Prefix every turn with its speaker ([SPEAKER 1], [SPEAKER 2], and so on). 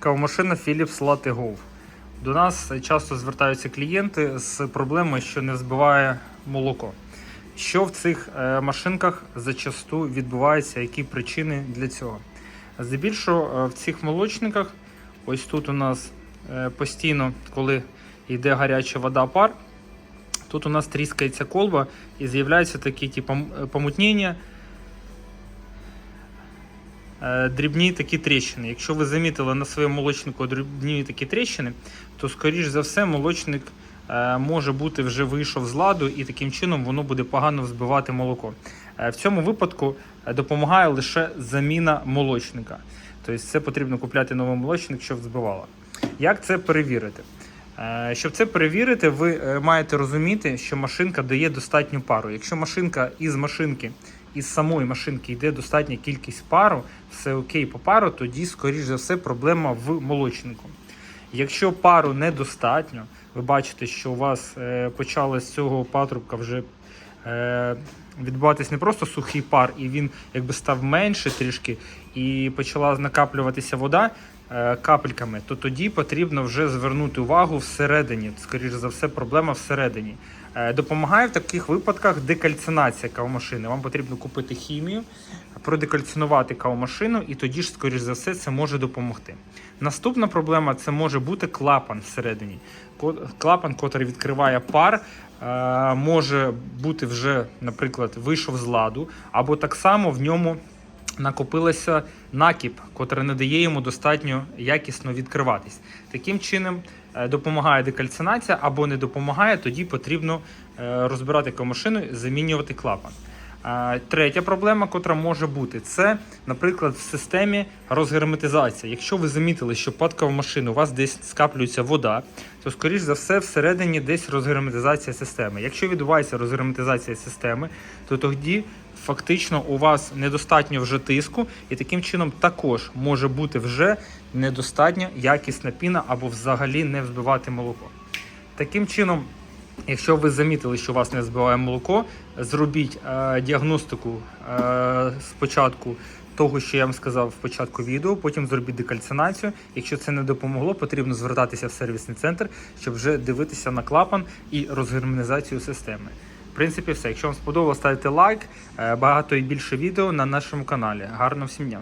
[SPEAKER 1] Кавомашина Philips Latte Go. До нас часто звертаються клієнти з проблемою, що не збиває молоко. Що в цих е, машинках зачасту відбувається, які причини для цього? Здебільшого е, в цих молочниках, ось тут у нас е, постійно, коли йде гаряча вода пар, тут у нас тріскається колба і з'являються такі типу, помутнення, дрібні такі тріщини. Якщо ви замітили на своєму молочнику дрібні такі тріщини, то скоріш за все молочник е, може бути вже вийшов з ладу, і таким чином воно буде погано взбивати молоко. Е, В цьому випадку е, допомагає лише заміна молочника. Тобто це потрібно купляти новий молочник, щоб збивало. Як це перевірити? Е, Щоб це перевірити, ви е, маєте розуміти, що машинка дає достатню пару. Якщо машинка із машинки, із самої машинки йде достатня кількість пару, все окей по пару, тоді, скоріш за все, проблема в молочнику. Якщо пару недостатньо, ви бачите, що у вас е, почала з цього патрубка вже е, відбуватись не просто сухий пар, і він якби став менше трішки, і почала накаплюватися вода е, капельками, то тоді потрібно вже звернути увагу всередині. Скоріше за все, проблема всередині. Е, Допомагає в таких випадках декальцинація кавомашини. Вам потрібно купити хімію, продекальцинувати кавомашину, і тоді ж, скоріш за все, це може допомогти. Наступна проблема це може бути клапан всередині. Клапан, котрий відкриває пар, е, може бути вже, наприклад, вийшов з ладу, або так само в ньому накопилося накіп, котре не дає йому достатньо якісно відкриватись. Таким чином допомагає декальцинація або не допомагає, тоді потрібно е, розбирати комашину, замінювати клапан. Третя проблема, котра може бути, це, наприклад, в системі розгерметизації. Якщо ви замітили, що під машину у вас десь скаплюється вода, то скоріш за все всередині десь розгерметизація системи. Якщо відбувається розгерметизація системи, то тоді фактично у вас недостатньо вже тиску, і таким чином також може бути вже недостатньо якісна піна або взагалі не взбивати молоко. Таким чином, якщо ви замітили, що у вас не збиває молоко, зробіть е, діагностику е, спочатку того, що я вам сказав в початку відео, потім зробіть декальцинацію. Якщо це не допомогло, потрібно звертатися в сервісний центр, щоб вже дивитися на клапан і розгерменізацію системи. В принципі, все. Якщо вам сподобалося, ставте лайк. Е, Багато і більше відео на нашому каналі. Гарного всім дня!